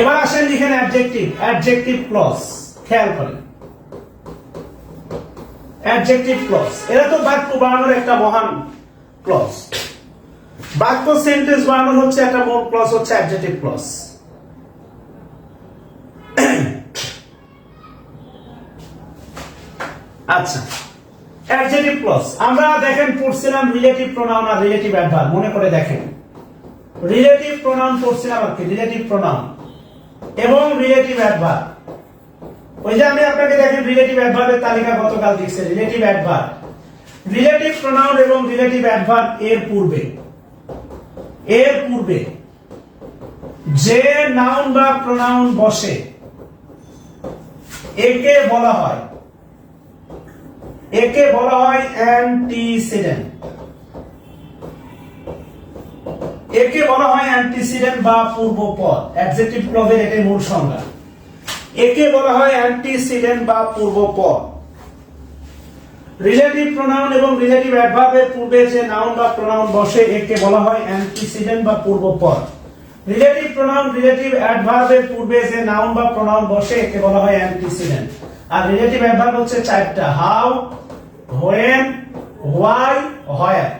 এবার আসেন লিখেন অ্যাডজেক্টিভ অ্যাডজেক্টিভ ক্লজ খেয়াল করেন। অ্যাডজেক্টিভ ক্লজ এরা তো বাক্য বানানোর একটা মহান ক্লজ বাক্য সেন্টেন্স বানানোর হচ্ছে একটা মূল ক্লজ হচ্ছে অ্যাডজেক্টিভ ক্লজ আচ্ছা অ্যাডজেক্টিভ ক্লজ আমরা দেখেন পড়ছিলাম রিলেটিভ প্রোনাউন আর রিলেটিভ অ্যাডভার্ব মনে করে দেখেন। রিলেটিভ প্রোনাউন পড়ছিলাম আর কি রিলেটিভ প্রোনাউন এবং রিলেটিভ অ্যাডভার্ব ওই যে আমি আপনাকে দেখেন রিলেটিভ অ্যাডভার্বের তালিকা গতকাল দিচ্ছে রিলেটিভ অ্যাডভার্ব রিলেটিভ প্রোনাউন এবং রিলেটিভ অ্যাডভার্ব এর পূর্বে। এর পূর্বে। যে নাউন বা প্রোনাউন বসে, একে বলা হয়। একে বলা হয় অ্যান্টিসিডেন্ট একে বলা হয় অ্যান্টিসিডেন্ট বা পূর্বপদ। অ্যাডজেক্টিভ ক্লবের এটাই মূল সংজ্ঞা। একে বলা হয় অ্যান্টিসিডেন্ট বা পূর্বপদ। রিলেটিভ প্রোনাউন এবং রিলেটিভ অ্যাডভার্বের পূর্বে যে নাউন বা প্রোনাউন বসে, একে বলা হয় অ্যান্টিসিডেন্ট বা পূর্বপদ। রিলেটিভ প্রোনাউন রিলেটিভ অ্যাডভার্বের পূর্বে যে নাউন বা প্রোনাউন বসে, একে বলা হয় অ্যান্টিসিডেন্ট। আর রিলেটিভ অ্যাডভার্ব হচ্ছে চারটা। হাউ হোয়েন হোয়াই হোয়ার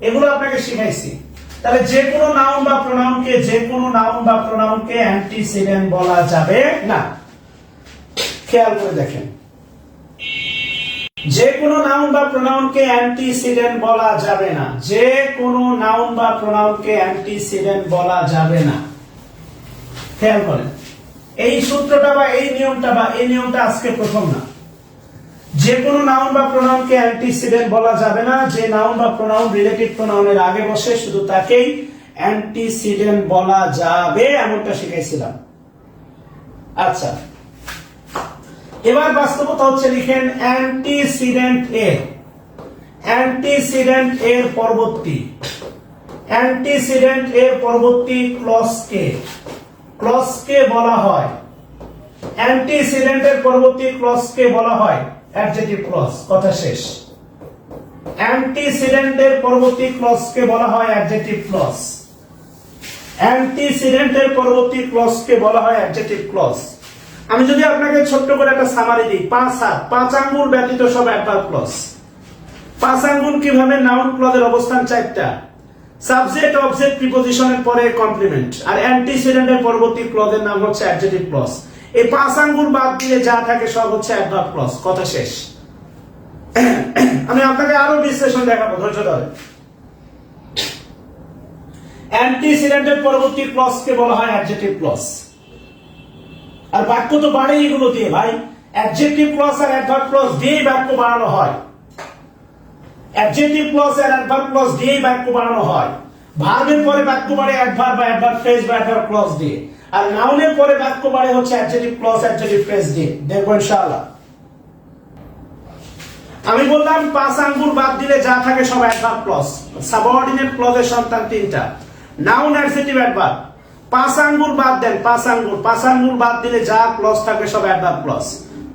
এগুলো আপনাকে শিখাইছি। তাহলে যে কোনো নাউন বা প্রোনাউনকে যে কোনো নাউন বা প্রোনাউনকে অ্যান্টিসিডেন্ট বলা যাবে না। খেয়াল করে দেখেন। যে কোনো নাউন বা প্রোনাউনকে অ্যান্টিসিডেন্ট বলা যাবে না। যে কোনো নাউন বা প্রোনাউনকে অ্যান্টিসিডেন্ট বলা যাবে না। খেয়াল করেন। এই সূত্রটা বা এই নিয়মটা বা এই নিয়মটা আজকে প্রথম না। যে কোনো নাউন বা প্রোনাউনকে অ্যান্টিসিডেন্ট বলা যাবে না। যে নাউন বা প্রোনাউন রিলেটিভ প্রোনাউনের আগে বসে, শুধু তাকেই অ্যান্টিসিডেন্ট বলা যাবে, এমনটা শিখাইছিলাম। আচ্ছা। এবার বাস্তবতা হচ্ছে, লিখেন অ্যান্টিসিডেন্ট এর অ্যান্টিসিডেন্ট এর পরবর্তী। অ্যান্টিসিডেন্ট এর পরবর্তী ক্লসকে ক্লসকে বলা হয়। অ্যান্টিসিডেন্টের পরবর্তী ক্লসকে বলা হয়। অ্যাডজেক্টিভ ক্লস কথা শেষ। অ্যান্টিসিডেন্টের পরবর্তী ক্লসকে বলা হয় অ্যাডজেক্টিভ ক্লস অ্যান্টিসিডেন্টের পরবর্তী ক্লসকে বলা হয় অ্যাডজেক্টিভ ক্লস আমি যদি আপনাকে ছোট্ট করে একটা সামারি দিই, পাঁচ হাত পাঁচ আঙ্গুল ব্যতীত সব অ্যাডভার্ব ক্লস পাঁচ আঙ্গুল কীভাবে নাউন ক্লজের অবস্থান চারটা? সাবজেক্ট অবজেক্ট প্রিপোজিশনের পরে কমপ্লিমেন্ট আর অ্যান্টিসিডেন্টের পরবর্তী ক্লজের নাম হচ্ছে অ্যাডজেক্টিভ ক্লজ এই পাঁচ আঙ্গুল বাদ দিয়ে যা থাকে সব হচ্ছে অ্যাডভার্ব ক্লজ কথা শেষ। আমি আপনাকে আরও বিশ্লেষণ দেখাবো, ধৈর্য ধরে। অ্যান্টিসিডেন্টের পরবর্তী ক্লজকে বলা হয় অ্যাডজেক্টিভ ক্লজ আর বাক্য তো বাড়ে এগুলো দিয়ে, ভাই। অ্যাডজেক্টিভ ক্লজ আর অ্যাডভার্ব ক্লজ দিয়েই বাক্য বানানো হয়। অ্যাডজেক্টিভ ক্লজ আর অ্যাডভার্ব ক্লজ দিয়েই বাক্য বানানো হয়। ভার্বের পরে বাক্য বাড়ে অ্যাডভার্ব বা অ্যাডভার্ব ফ্রেজ বা অ্যাডভার্ব ক্লজ দিয়ে। আর নাউনের পরে বাক্য বাড়ে হচ্ছে অ্যাডজেক্টিভ ক্লজ অ্যাডজেক্টিভ ফ্রেজ দিয়ে দেখব ইনশাআল্লাহ। আমি বললাম পাঁচ আঙ্গুর বাদ দিলে যা থাকে সব অ্যাডভার্ব ক্লজ সাবঅর্ডিনেট ক্লজের সন্তান তিনটা। নাউন অ্যাডজেক্টিভ অ্যাডভার্ব পাঁচ আঙ্গুর বাদ দেন, পাঁচ আঙ্গুর। পাঁচ আঙ্গুর বাদ দিলে যা ক্লজ থাকে সব অ্যাডভার্ব ক্লজ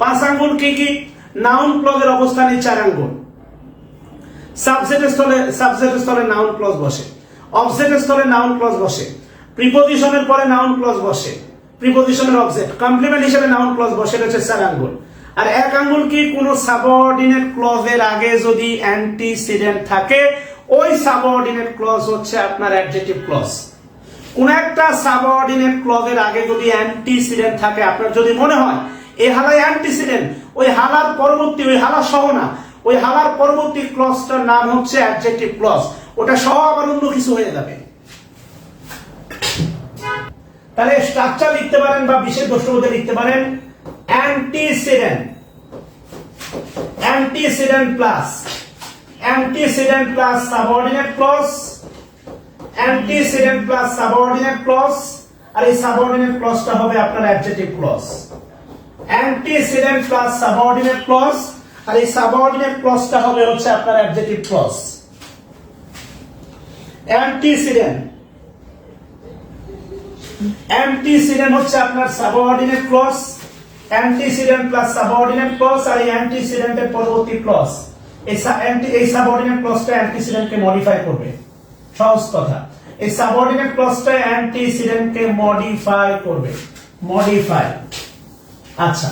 পাঁচ আঙ্গুর কি কি? নাউন ক্লজের অবস্থানে চার আঙ্গুল সাবজেক্টের স্থলে সাবজেক্টের স্থলে নাউন ক্লজ বসে। অবজেক্টের স্থলে নাউন ক্লজ বসে। প্রিপোজিশনের পরে নাউন ক্লজ বসে। প্রিপোজিশনের অবজেক্ট কমপ্লিমেন্ট হিসেবে নাউন ক্লজ বসে রয়েছে চার আঙ্গুল। আর এক আঙ্গুল কি কোন সাবঅর্ডিনেট ক্লজের আগে যদি অ্যান্টিসিডেন্ট থাকে, ওই সাবঅর্ডিনেট ক্লজ হচ্ছে আপনার অ্যাডজেক্টিভ ক্লজ কোন একটা সাবঅর্ডিনেট ক্লজের আগে যদি অ্যান্টিসিডেন্ট থাকে, আপনার যদি মনে হয় এই হালায় অ্যান্টিসিডেন্ট ওই হালার পরবর্তী, ওই হালা সহ না, ওই হালার পরবর্তী ক্লজটার নাম হচ্ছে অ্যাডজেক্টিভ ক্লজ ওটা সহ আবার অন্য কিছু হয়ে যাবে। তাহলে স্ট্রাকচার লিখতে পারেন বা বিশেষ দ্রষ্টবোধে লিখতে পারেন antecedent antecedent plus antecedent plus subordinate clause antecedent plus subordinate clause আর এই সাবঅর্ডিনেট ক্লজটা হবে আপনার adjective clause antecedent plus subordinate clause আর এই সাবঅর্ডিনেট ক্লজটা হবে হচ্ছে আপনার অ্যাডজেক্টিভ ক্লজ অ্যান্টিসিডেন্ট অ্যান্টিসিডেন্ট হচ্ছে আপনার subordinate clause antecedent plus subordinate clause আর এই অ্যান্টিসিডেন্টের পরবর্তী ক্লজ এই এই সাবঅর্ডিনেট ক্লজটা অ্যান্টিসিডেন্টকে মডিফাই করবে। সহজ কথা। এই সাবঅর্ডিনেট ক্লজটা অ্যান্টিসিডেন্টকে মডিফাই করবে। মডিফাই আচ্ছা।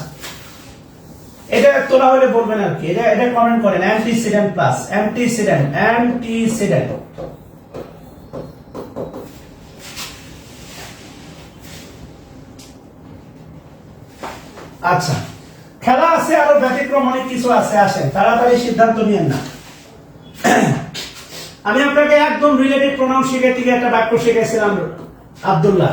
এটা তোরা হলে বলবেন আর কি। এটা এটা কমেন্ট করেন। অ্যান্টিসিডেন্ট প্লাস অ্যান্টিসিডেন্ট অ্যান্টিসিডেন্ট আচ্ছা খেলা আছে আরও ব্যতিক্রম অনেক কিছু আছে, আসেন, তাড়াতাড়ি সিদ্ধান্ত নিয়েন না। আমি আপনাকে একদম রিলেটিভ প্রোনাউন শিখে একটা বাক্য শিখেছিলাম, Abdullah.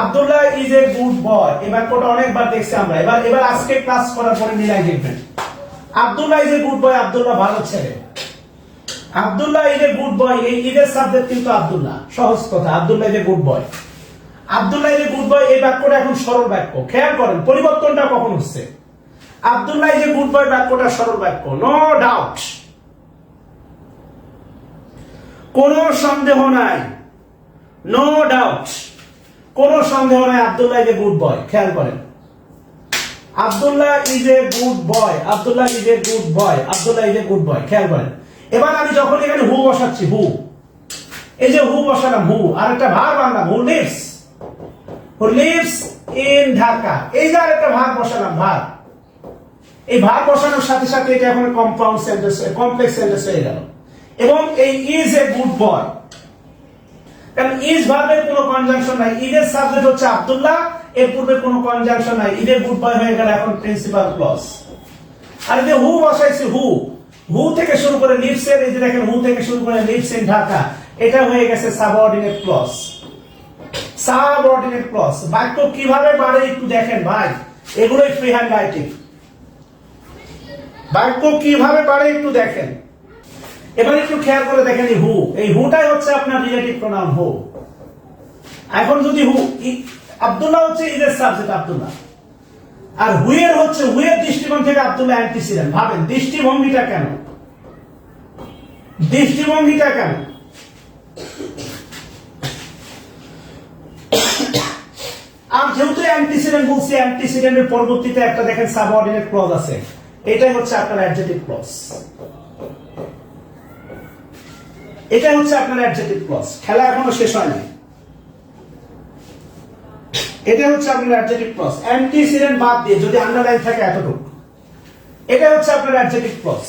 Abdullah is a good boy এই বাক্যটা অনেকবার দেখছি আমরা। এবার এবার আজকে ক্লাস করার পরে মিলাই দেখবেন। Abdullah is a good boy Abdullah ভালো ছেলে। Abdullah is a good boy এই ইজের সাবজেক্ট কিন্তু আব্দুল্লাহ। সহজ কথা, Abdullah is a good boy Abdullah a good boy এই বাক্যটা এখন সরল বাক্য। খেয়াল করেন, পরিবর্তনটা কখন হচ্ছে? আব্দুল্লাহ গুড বয় বাক্যটা সরল বাক্য নো ডাউট সন্দেহ নাই নো ডাউট সন্দেহ নাই আব্দুল্লাহ গুড বয় খেয়াল করেন। Abdullah is a good boy Abdullah is a good boy Abdullah is a good boy খেয়াল করেন। এবার আমি যখন এখানে হু বসাচ্ছি হু এই যে হু বসালাম হু আর একটা ভার বাংলাম who lives who lives in Dhaka এই যে আরেকটা ভার বসালাম ভার এই ভার বসানোর সাথে সাথে এটা এখন কম্পাউন্ড সেন্টেন্স কমপ্লেক্স সেন্টেন্স হয়ে গেল। এবং এই ইজ এ গুড বয় কারণ ইজ ভার্বের কোনো কনজাংশন নাই। ইজের সাবজেক্ট হচ্ছে আব্দুল্লাহ, এর পূর্বে কোনো কনজাংশন নাই। ইজের গুড বয় হয়ে গেল এখন প্রিন্সিপাল ক্লজ আর যে হু বসাইছি হু হু থেকে শুরু করে লিভস এর, এই যে দেখেন হু থেকে শুরু করে লিভস ইন ঢাকা এটা হয়ে গেছে সাবঅর্ডিনেট ক্লজ সাবঅর্ডিনেট ক্লজ বাক্য কীভাবে বাড়ে একটু দেখেন ভাই। এগুলোই ফ্রি হ্যান্ড রাইটিং বাক্য কীভাবে বাড়ে একটু দেখেন। এবার একটু খেয়াল করে দেখেন এই হু এই হুটাই হচ্ছে আপনার রিলেটিভ প্রোনাউন হু এখন যদি হু আব্দুল্লাহ হচ্ছে ইদের সাবজেক্ট আব্দুল্লাহ। আর হুয়ের হচ্ছে হুয়ের দৃষ্টিকোণ থেকে আব্দুল্লাহ অ্যান্টিসিডেন্ট ভাবেন, দৃষ্টিভঙ্গিটা কেন? দৃষ্টিভঙ্গিটা কেন? আর যেহেতু অ্যান্টিসিডেন্ট বলছি, অ্যান্টিসিডেন্টের পরবর্তীতে একটা দেখেন সাবঅর্ডিনেট ক্লজ আছে। এটাই হচ্ছে আপনার অ্যাডজেক্টিভ ক্লজ। এটাই হচ্ছে আপনার অ্যাডজেক্টিভ ক্লজ। খেলা এখনও শেষ হয়নি। এটা হচ্ছে আপনার অ্যাডজেক্টিভ ক্লজ। অ্যান্টিসিডেন্ট বাদ দিয়ে যদি আন্ডারলাইন থাকে এতটুকু। এটা হচ্ছে আপনার অ্যাডজেক্টিভ ক্লজ।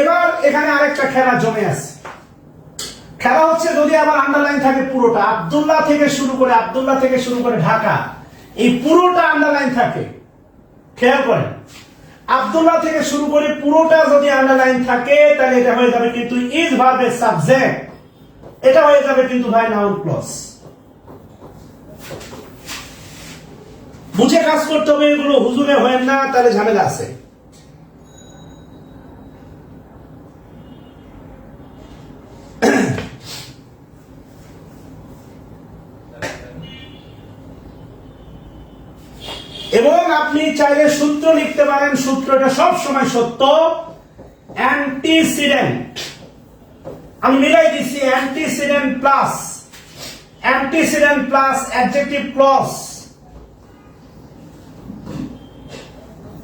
এবার এখানে আরেকটা খেলা জমে আছে। খেলা হচ্ছে যদি আবার আন্ডারলাইন থাকে পুরোটা। আব্দুল্লাহ থেকে শুরু করে আব্দুল্লাহ থেকে শুরু করে ঢাকা, এই পুরোটা আন্ডারলাইন থাকে। খেয়াল করেন। আব্দুল্লাহ থেকে শুরু করে পুরোটা যদি আন্ডারলাইন থাকে, তাহলে এটা হয়ে যাবে কিন্তু ইজ ভার্বের সাবজেক্ট এটা হয়ে যাবে কিন্তু ভাই নাউন ক্লজ বুঝে কাজ করতে হবে, এগুলো হুজুরে হয় না, তাহলে ঝামেলা আছে। এবং আপনি চাইলে সূত্র লিখতে পারেন, সূত্রটা সব সময় সত্য। অ্যান্টিসিডেন্ট। আমি মিলাই দিচ্ছি antecedent plus. Antecedent plus adjective clause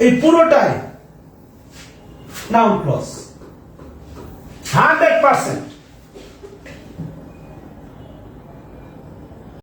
এই পুরোটাই নাউন ক্লজ হান্ড্রেড পার্সেন্ট।